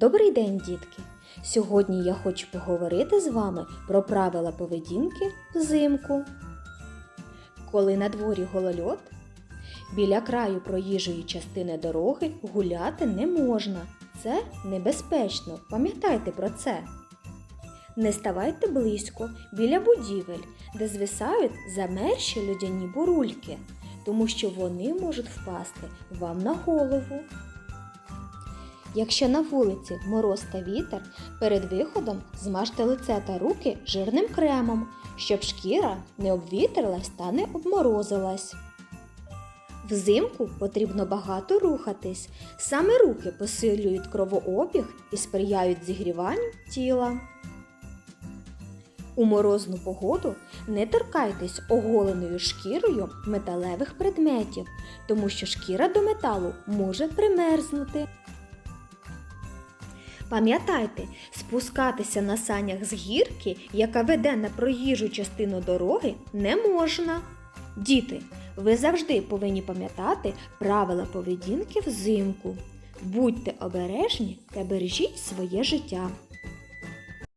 Добрий день, дітки! Сьогодні я хочу поговорити з вами про правила поведінки взимку. Коли на дворі голольот, біля краю проїжджої частини дороги гуляти не можна. Це небезпечно. Пам'ятайте про це. Не ставайте близько біля будівель, де звисають замерші льодяні бурульки, тому що вони можуть впасти вам на голову. Якщо на вулиці мороз та вітер, перед виходом змажте лице та руки жирним кремом, щоб шкіра не обвітрилась та не обморозилась. Взимку потрібно багато рухатись. Саме руки посилюють кровообіг і сприяють зігріванню тіла. У морозну погоду не торкайтесь оголеною шкірою металевих предметів, тому що шкіра до металу може примерзнути. Пам'ятайте, спускатися на санях з гірки, яка веде на проїжджу частину дороги, не можна. Діти, ви завжди повинні пам'ятати правила поведінки взимку. Будьте обережні та бережіть своє життя.